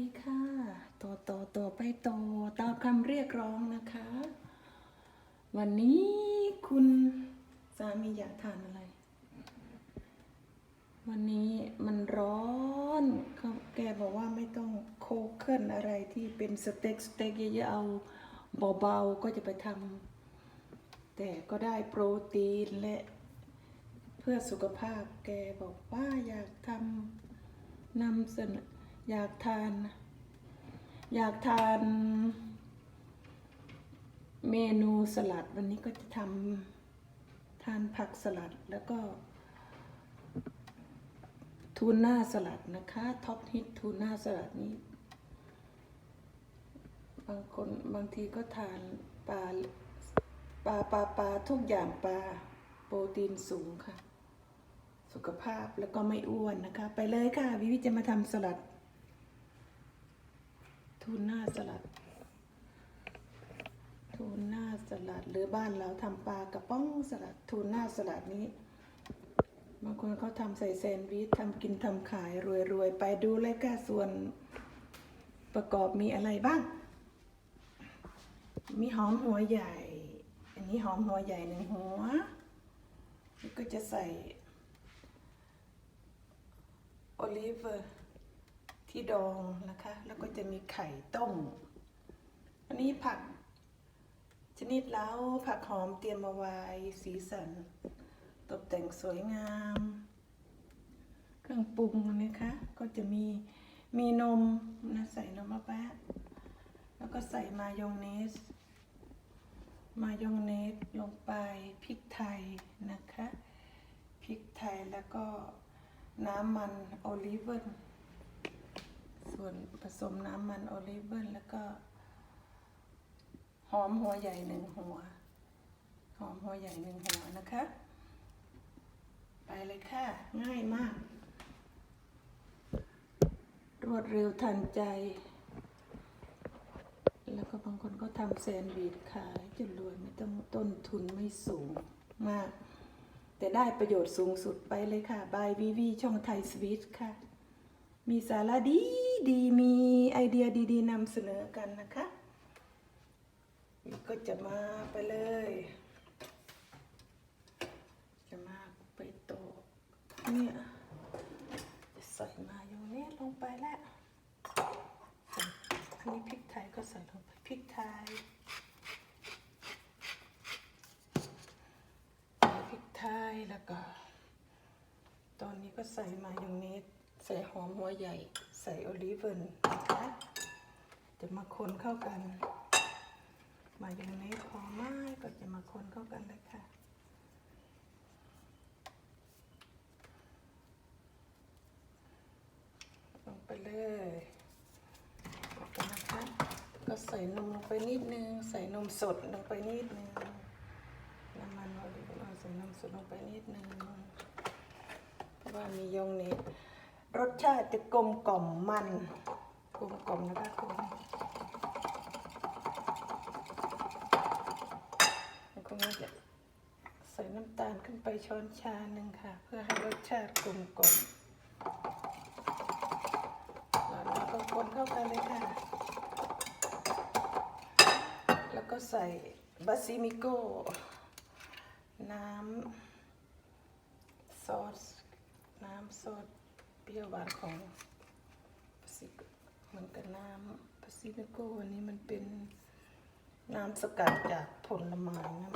ดีค่ะ ต่อต่อต่อไปต่อตามคำเรียกร้องนะคะ วันนี้คุณสามีอยากทานอะไร วันนี้มันร้อนเขาแกบอกว่าไม่ต้องโคเคิลอะไรที่เป็นสเต็กสเต็กเยอะๆเอาเบาๆก็จะไปทำแต่ก็ได้โปรตีนและเพื่อสุขภาพแกบอกว่าอยากทำนำเสนอ อยากทาน อยากทาน เมนูสลัดวันนี้ก็จะทำทานผักสลัดแล้วก็ทูน่าสลัดนะคะท็อปฮิตทูน่าสลัดนี้ บางคนบางทีก็ทานปลาปลาปลาปลาทุกอย่างปลาโปรตีนสูงค่ะ สุขภาพแล้วก็ไม่อ้วนนะคะ ไปเลยค่ะ วิวิจะมาทำสลัด ทูน่าสลัด ทูน่าสลัดหรือบ้านเราทำปลากระป๋องสลัด ทูน่าสลัดนี้ บางคนเขาทำใส่แซนด์วิชทำกินทำขายรวยๆ ไปดูเลยค่ะส่วนประกอบมีอะไรบ้าง มีหอมหัวใหญ่ อันนี้หอมหัวใหญ่หนึ่งหัว แล้วก็จะใส่โอลิฟ ที่ดองนะคะ แล้วก็จะมีไข่ต้ม อันนี้ผัก ชนิดแล้วผักหอมเตรียมมาไว้สีสัน ตกแต่งสวยงาม เครื่องปรุงนะคะ ก็จะมีมีนมนะใส่นมมะแปะแล้วก็ใส่มายองเนส มายองเนสลงไปพริกไทยนะคะพริกไทยแล้วก็น้ำมันโอลิเวน ส่วนผสมน้ำมันโอลิเวนแล้วก็ หอมหัวใหญ่หนึ่งหัว หอมหัวใหญ่หนึ่งหัวนะคะ ไปเลยค่ะ ง่ายมาก รวดเร็วทันใจ แล้วก็บางคนก็ทำแซนด์วิชขายจนรวยไม่ต้องต้นทุนไม่สูงมาก แต่ได้ประโยชน์สูงสุดไปเลยค่ะ บายวีวีช่องไทยสวีทค่ะ มีสาระดีดีมีไอเดียดีๆนำเสนอกันนะคะ ก็จะมาไปเลย จะมาไปตะเนี่ยจะใส่มายองเนสลงไปแล้ว อันนี้พริกไทยก็ใส่ลงไปพริกไทยพริกไทยแล้วก็ ตอนนี้ก็ใส่มายองเนส ใส่หอมหัวใหญ่ ใส่โอลิเวนนะคะจะมาคนเข้ากันมายองเนสพอไหมก็จะมาคนเข้ากันเลยค่ะลงไปเลยล้วก็นะคะ ก็ใส่นมลงไปนิดนึง ใส่นมสดลงไปนิดนึงน้ำมันโอลิฟออยล์ใส่นมสดลงไปนิดนึงเพราะว่ามียองเนส รสชาติจะกลมกล่อมมันกลมกล่อมนะคะคุณแล้วก็จะใส่น้ำตาลขึ้นไปช้อนชาหนึ่งค่ะ เพื่อให้รสชาติกลมกล่อมแล้วก็คนเข้ากันเลยค่ะ แล้วก็ใส่บาซิมิโก้ น้ำซอส น้ำซอส เปรี้ยวหวานของปาซิโกเหมือนกับน้ำปาซิมิโก้อันนี้มันเป็นน้ำสกัดจากผลไม้นะ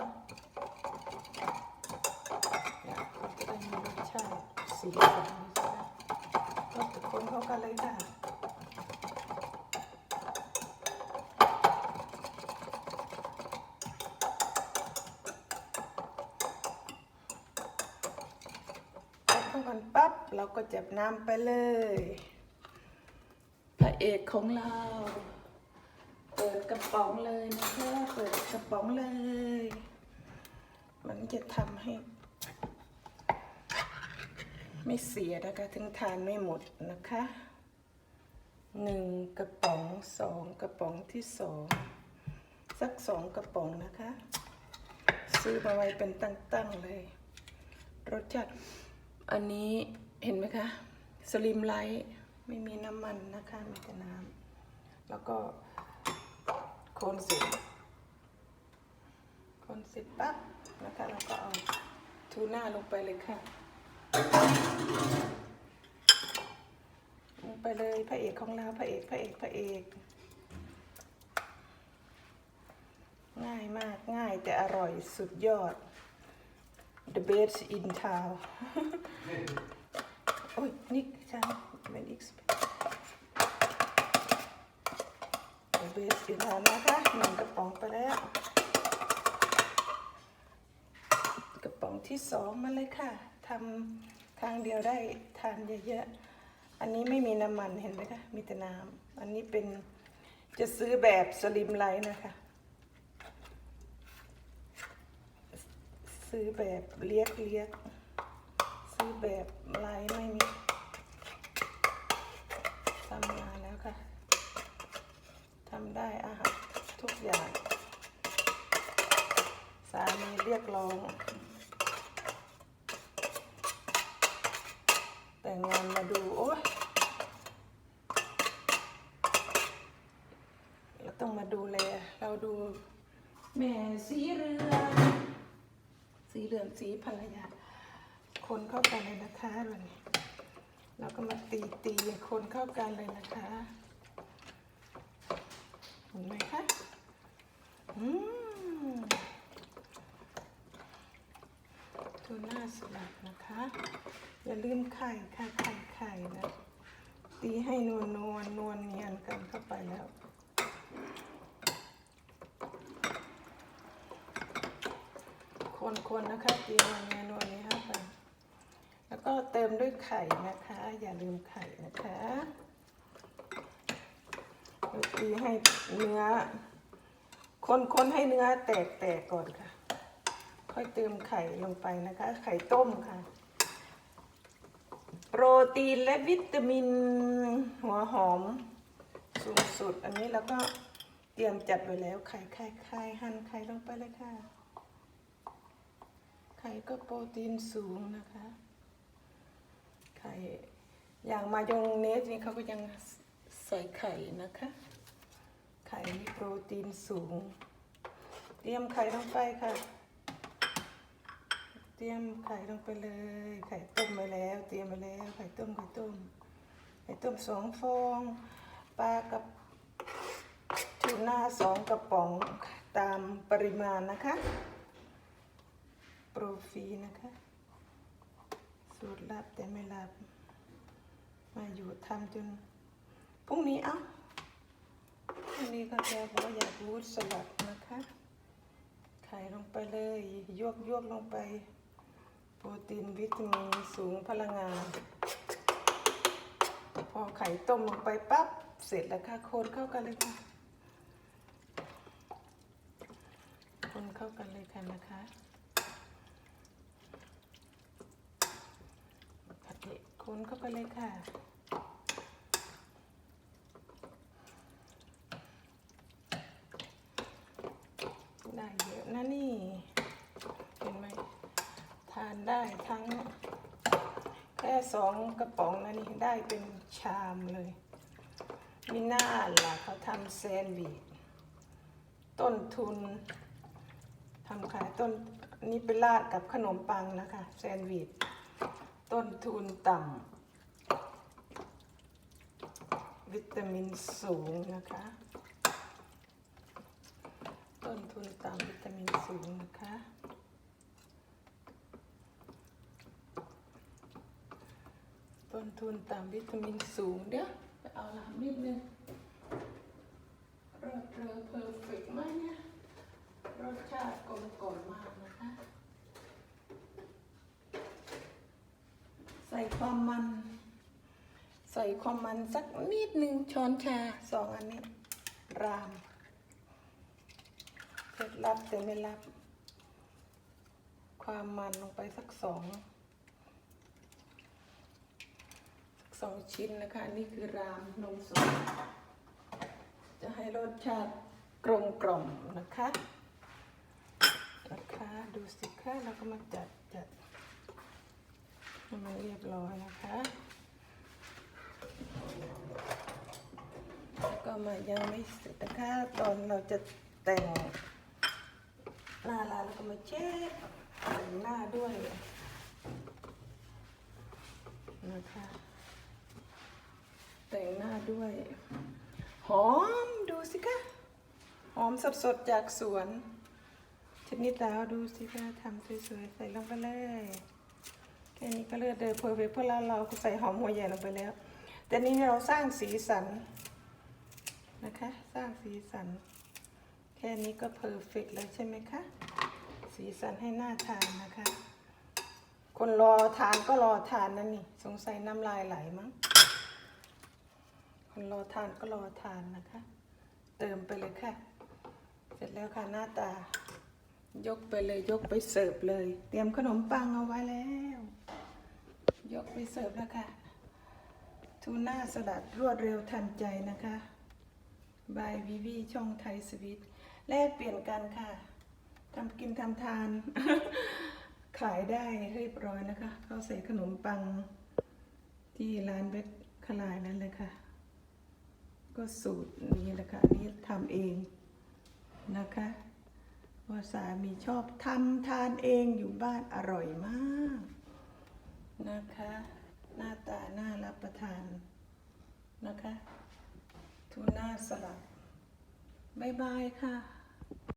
อยากก็จะได้มีรสชาติสีสันใช่ไหมก็คนเขาก็เลยได้ เข้ากันปั๊บเราก็จับน้ำไปเลยพระเอกของเรา เปิดกระป๋องเลยนะคะเปิดกระป๋องเลย มันจะทำให้ ไม่เสียนะคะถึงทานไม่หมดนะคะหนึ่งกระป๋องสองกระป๋องที่สองสักสองกระป๋องนะคะ ซื้อมาไว้เป็นตั้งๆเลย รสชาติ อันนี้เห็นไหมคะสลิมไลท์ไม่มีน้ำมันนะคะมีแต่น้ำแล้วก็คนเสร็จคนเสร็จปั๊บนะคะเราก็เอาทูน่าลงไปเลยค่ะลงไปเลยพระเอกของเราพระเอกพระเอกพระเอกง่ายมากง่ายแต่อร่อยสุดยอด the best in town โอ้ยนี่ฉันเป็นอีก the best in town นะคะหนึ่งกระป๋องไปแล้ว กระป๋องที่สองมาเลยค่ะทำครั้งเดียวได้ทานเยอะๆ อันนี้ไม่มีน้ำมันเห็นไหมคะ มีแต่น้ำ อันนี้เป็นจะซื้อแบบสลิมไลท์นะคะ ซื้อแบบเลียกเลียกซื้อแบบไลท์ไม่มีทำมาแล้วค่ะทำได้อาหารทุกอย่าง สามีเรียกร้อง แต่งงานมาดู โอ้ยเราต้องมาดูแล เราดู แม่สีเรือน สีภรรยา คนเข้ากันเลยนะคะวันนี้เราก็มาตีตีคนเข้ากันเลยนะคะเห็นไหมคะอืมทูน่าสลัดนะคะ อย่าลืมไข่ค่ะไข่ไข่นะตีให้นวลนวลนวลเนียนกันเข้าไปแล้ว คนๆนะคะตีนวลเนียนนวลนี้เข้าไปแล้วก็เติมด้วยไข่นะคะ อย่าลืมไข่นะคะตีให้เนื้อ คนๆให้เนื้อแตกๆก่อนค่ะ ค่อยเติมไข่ลงไปนะคะ ไข่ต้มค่ะ โปรตีนและวิตามินหัวหอมสูงสุด อันนี้เราก็เตรียมจัดไว้แล้วไข่ไข่ไข่หั่นไข่ลงไปเลยค่ะ ไข่ก็โปรตีนสูงนะคะ ไข่ อย่างมายองเนสนี่เขาก็ยังใส่ไข่นะคะ ไข่มีโปรตีนสูง เตรียมไข่ลงไปค่ะ เตรียมไข่ลงไปเลย ไข่ต้มไปแล้ว เตรียมไปแล้ว ไข่ต้มไข่ต้ม ไข่ต้มสองฟอง ปลากับทูน่าสองกระป๋องตามปริมาณนะคะ โปรฟีนะคะ สูตรลับแต่ไม่ลับ มาอยู่ทำจนพรุ่งนี้เอ้าพรุ่งนี้ก็จะบอกอยากรูดสลัดนะคะไข่ลงไปเลยยวกยวกลงไป โปรตีนวิตามินสูงพลังงาน พอไข่ต้มลงไปปั๊บเสร็จแล้วค่ะคนเข้ากันเลยค่ะ คนเข้ากันเลยค่ะนะคะ คนเข้าไปเลยค่ะ ได้เยอะนะนี่ เห็นไหม ทานได้ทั้ง แค่สองกระป๋องนะนี่ได้เป็นชามเลยมีหน้าล่ะเขาทำแซนด์วิชต้นทุนทำขายต้นนี่ไปราดกับขนมปังนะคะ แซนด์วิช ต้นทุนต่ำวิตามินสูงนะคะ ต้นทุนต่ำวิตามินสูงนะคะ ต้นทุนต่ำวิตามินสูงเดี๋ยวไปเอาน้ำนิดนึงรสเรอเพอร์เฟกต์มากเนี่ยรสชาติกลมกล่อมมากนะคะ ใส่ความมัน ใส่ความมันสักนิดหนึ่งช้อนชาสองอันนี้ รามเคล็ดลับแต่ไม่ลับ ความมันลงไปสักสองสองชิ้นนะคะ นี่คือรามนมสดจะให้รสชาติกลมกล่อมนะคะนะคะ ดูสิคะแล้วก็มาจัดจัด ให้มันเรียบร้อยนะคะ ก็มายังไม่เสร็จนะคะตอนเราจะแต่งหน้าร้านแล้วก็มาเช็ดแต่งหน้าด้วยนะคะแต่งหน้าด้วย หอมดูสิคะหอมสดๆจากสวน ชนิดแล้วดูสิคะทำสวยๆใส่ลงไปเลย แค่นี้ก็เลือดเดินเพอร์เฟกเพราะเราเราก็ใส่หอมหัวใหญ่ลงไปแล้ว แต่นี้เราสร้างสีสันนะคะ สร้างสีสัน แค่นี้ก็เพอร์เฟกแล้วใช่ไหมคะ สีสันให้หน้าทานนะคะ คนรอทานก็รอทานนั่นนี่ สงสัยน้ำลายไหลมั้ง คนรอทานก็รอทานนะคะ เติมไปเลยค่ะ เสร็จแล้วค่ะหน้าตายกไปเลยยกไปเสิร์ฟเลย เตรียมขนมปังเอาไว้แล้ว ยกไปเสิร์ฟแล้วค่ะ ทูน่าสลัดรวดเร็วทันใจนะคะบายวิวีช่องไทยสวิตแลกเปลี่ยนกันค่ะทำกินทำทาน ขายได้เรียบร้อยนะคะเขาใส่ขนมปังที่ร้านเบคคลายนั่นเลยค่ะ ก็สูตรนี้แหละค่ะนี้ทำเองนะคะเพราสามีชอบทำทานเองอยู่บ้านอร่อยมาก นะคะ หน้าตาน่ารับประทานนะคะทูน่าสลัดบายบายค่ะ